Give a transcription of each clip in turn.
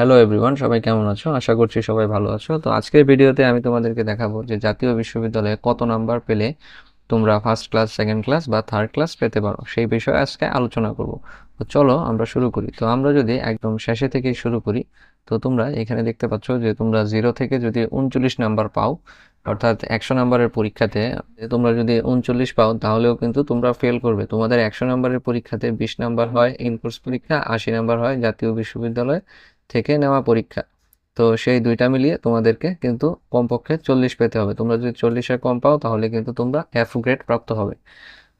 Hello everyone সবাই কেমন আছো আশা করছি সবাই ভালো আছো। তো আজকের ভিডিওতে আমি তোমাদেরকে দেখাবো যে জাতীয় বিশ্ববিদ্যালয়ে কত নাম্বার পেলে তোমরা ফার্স্ট ক্লাস সেকেন্ড ক্লাস বা থার্ড ক্লাস পেতে পারো, সেই বিষয়ে আজকে আলোচনা করব। তো চলো আমরা শুরু করি। তো আমরা যদি একদম শেষে থেকেই শুরু করি, তো তোমরা এখানে দেখতে পাচ্ছ যে তোমরা জিরো থেকে যদি উনচল্লিশ নাম্বার পাও, অর্থাৎ একশো নাম্বারের পরীক্ষাতে তোমরা যদি উনচল্লিশ পাও, তাহলেও কিন্তু তোমরা ফেল করবে। তোমাদের একশো নাম্বারের পরীক্ষাতে বিশ নাম্বার হয় ইনকোর্স পরীক্ষা, আশি নাম্বার হয় জাতীয় বিশ্ববিদ্যালয়। থেকে নেওয়া পরীক্ষা। তো সেই দুইটা মিলিয়ে তোমাদেরকে কিন্তু কমপক্ষে চল্লিশ পেতে হবে। তোমরা যদি চল্লিশের কম পাও, তাহলে কিন্তু তোমরা এফ গ্রেড প্রাপ্ত হবে।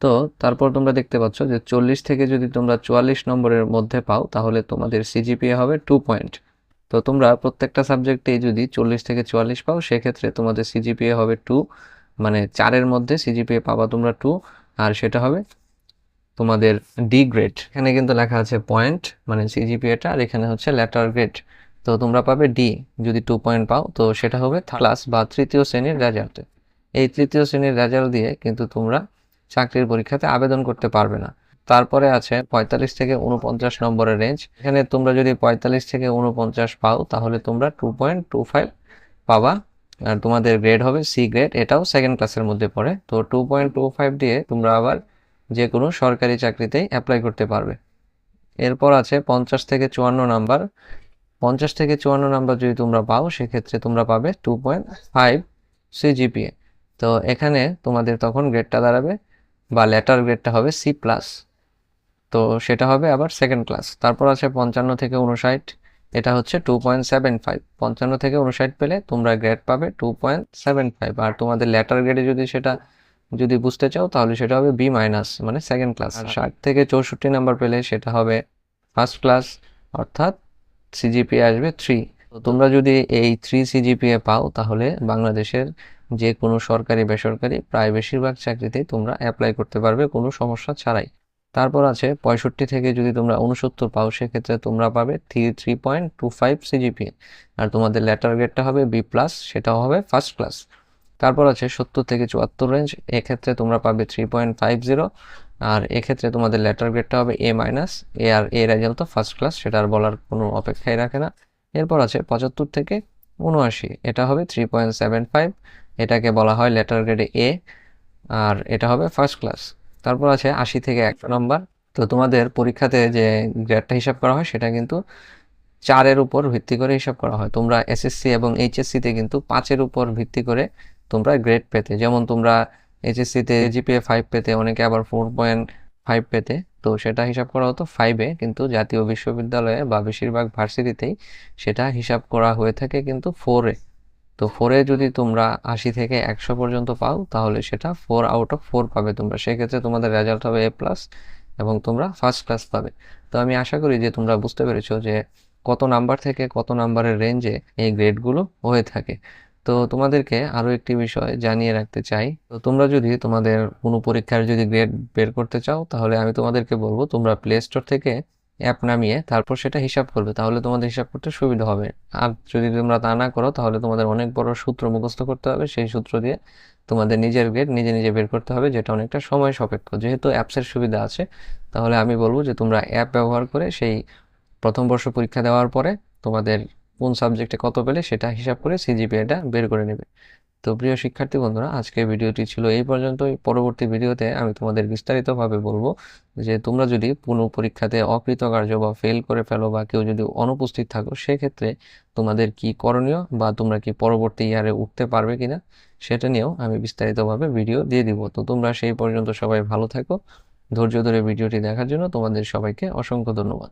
তো তারপর তোমরা দেখতে পাচ্ছ যে চল্লিশ থেকে যদি তোমরা চুয়াল্লিশ নম্বরের মধ্যে পাও, তাহলে তোমাদের সিজিপিএ হবে টু পয়েন্ট তো তোমরা প্রত্যেকটা সাবজেক্টেই যদি চল্লিশ থেকে চুয়াল্লিশ পাও, সেক্ষেত্রে তোমাদের সিজিপিএ হবে টু মানে চারের মধ্যে সিজিপিএ পাবা তোমরা টু আর সেটা হবে তোমাদের ডি গ্রেড এখানে কিন্তু লেখা আছে পয়েন্ট মানে সিজিপিএটা আর এখানে হচ্ছে লেটার গ্রেড তো তোমরা পাবে ডি যদি টু পয়েন্ট পাও, তো সেটা হবে ক্লাস বা তৃতীয় শ্রেণির রেজাল্ট এই তৃতীয় শ্রেণির রেজাল্ট দিয়ে কিন্তু তোমরা চাকরির পরীক্ষাতে আবেদন করতে পারবে না। তারপরে আছে পঁয়তাল্লিশ থেকে উনপঞ্চাশ নম্বরের রেঞ্জ এখানে তোমরা যদি পঁয়তাল্লিশ থেকে উনপঞ্চাশ পাও, তাহলে তোমরা টু পয়েন্ট টু ফাইভ পাবা। আর তোমাদের গ্রেড হবে সি গ্রেড এটাও সেকেন্ড ক্লাসের মধ্যে পড়ে। তো টু পয়েন্ট টু ফাইভ দিয়ে তোমরা আবার যে কোনো সরকারি চাকরিতেই অ্যাপ্লাই করতে পারবে। এরপর আছে পঞ্চাশ থেকে চুয়ান্ন নাম্বার। পঞ্চাশ থেকে চুয়ান্ন নাম্বার যদি তোমরা পাও, সেক্ষেত্রে তোমরা পাবে টু পয়েন্ট ফাইভ সিজিপিএ তো এখানে তোমাদের তখন গ্রেডটা দাঁড়াবে বা লেটার গ্রেডটা হবে সি প্লাস তো সেটা হবে আবার সেকেন্ড ক্লাস তারপর আছে পঞ্চান্ন থেকে উনষাট এটা হচ্ছে টু পয়েন্ট সেভেন ফাইভ পঞ্চান্ন থেকে উনষাট পেলে তোমরা গ্রেড পাবে টু পয়েন্ট সেভেন ফাইভ আর তোমাদের লেটার গ্রেডে যদি সেটা যদি বুঝতে চাও তাহলে সেটা হবে বি মাইনাস মানে সেকেন্ড ক্লাস ষাট থেকে চৌষট্টি নাম্বার পেলে সেটা হবে ফার্স্ট ক্লাস অর্থাৎ সিজিপিএ আসবে থ্রি তো তোমরা যদি এই থ্রি সিজিপিএ পাও তাহলে বাংলাদেশের যে কোনো সরকারি বেসরকারি প্রায় বেশিরভাগ চাকরিতেই তোমরা অ্যাপ্লাই করতে পারবে কোনো সমস্যা ছাড়াই। তারপর আছে পঁয়ষট্টি থেকে যদি তোমরা উনসত্তর পাও সেক্ষেত্রে তোমরা পাবে three three point two five CGPA আর তোমাদের লেটার গ্রেডটা হবে বি প্লাস সেটাও হবে ফার্স্ট ক্লাস তারপর আছে সত্তর থেকে চুয়াত্তর রেঞ্জ এক্ষেত্রে তোমরা পাবে থ্রি পয়েন্ট ফাইভ জিরো আর এক্ষেত্রে তোমাদের লেটার গ্রেডটা হবে এ মাইনাস এ আর এ রেজাল্ট তো ফার্স্ট ক্লাস সেটা আর বলার কোনো অপেক্ষাই রাখে না। এরপর আছে পঁচাত্তর থেকে উনআশি, এটা হবে থ্রি পয়েন্ট সেভেন ফাইভ এটাকে বলা হয় লেটার গ্রেডে এ আর এটা হবে ফার্স্ট ক্লাস তারপর আছে আশি থেকে একশো নম্বর তো তোমাদের পরীক্ষাতে যে গ্রেডটা হিসাব করা হয়, সেটা কিন্তু চারের উপর ভিত্তি করে হিসাব করা হয়। তোমরা এসএসসি এবং এইচএসসিতে কিন্তু পাঁচের উপর ভিত্তি করে তোমরা গ্রেড পেতে। যেমন তোমরা এইচএসসিতে জিপিএ ফাইভ পেতে, অনেকে আবার ফোর পয়েন্ট ফাইভ পেতে। তো সেটা হিসাব করা হতো ফাইভে কিন্তু জাতীয় বিশ্ববিদ্যালয়ে বা বেশিরভাগ ভার্সিটিতেই সেটা হিসাব করা হয়ে থাকে কিন্তু ফোরে তো ফোরে যদি তোমরা আশি থেকে একশো পর্যন্ত পাও, তাহলে সেটা ফোর আউট অফ ফোর পাবে তোমরা। সেক্ষেত্রে তোমাদের রেজাল্ট হবে এ প্লাস এবং তোমরা ফার্স্ট ক্লাস পাবে। তো আমি আশা করি যে তোমরা বুঝতে পেরেছ যে কত নাম্বার থেকে কত নাম্বারের রেঞ্জে এই গ্রেডগুলো হয়ে থাকে। তো তোমাদেরকে আরও একটি বিষয় জানিয়ে রাখতে চাই। তো তোমরা যদি তোমাদের কোনো পরীক্ষার যদি গ্রেড বের করতে চাও, তাহলে আমি তোমাদেরকে বলব, তোমরা প্লে স্টোর থেকে অ্যাপ নামিয়ে তারপর সেটা হিসাব করবে, তাহলে তোমাদের হিসাব করতে সুবিধা হবে। আর যদি তোমরা তা না করো, তাহলে তোমাদের অনেক বড় সূত্র মুখস্থ করতে হবে, সেই সূত্র দিয়ে তোমাদের নিজের গ্রেড নিজে নিজে বের করতে হবে, যেটা অনেকটা সময় সাপেক্ষ। যেহেতু অ্যাপসের সুবিধা আছে, তাহলে আমি বলব যে তোমরা অ্যাপ ব্যবহার করে সেই প্রথম বর্ষ পরীক্ষা দেওয়ার পরে তোমাদের কোন সাবজেক্টে কত পেলে সেটা হিসাব করে সিজিপিএটা বের করে নেবে। তো প্রিয় শিক্ষার্থী বন্ধুরা, আজকে ভিডিওটি ছিল এই পর্যন্তই। পরবর্তী ভিডিওতে আমি তোমাদের বিস্তারিতভাবে বলব যে তোমরা যদি কোনো পরীক্ষাতে অকৃতকার্য বা ফেল করে ফেলো বা কেউ যদি অনুপস্থিত থাকো, সেক্ষেত্রে তোমাদের কি করণীয় বা তোমরা কি পরবর্তী ইয়ারে উঠতে পারবে কিনা সেটা নিয়েও আমি বিস্তারিতভাবে ভিডিও দিয়ে দিব। তো তোমরা সেই পর্যন্ত সবাই ভালো থাকো। ধৈর্য ধরে ভিডিওটি দেখার জন্য তোমাদের সবাইকে অসংখ্য ধন্যবাদ।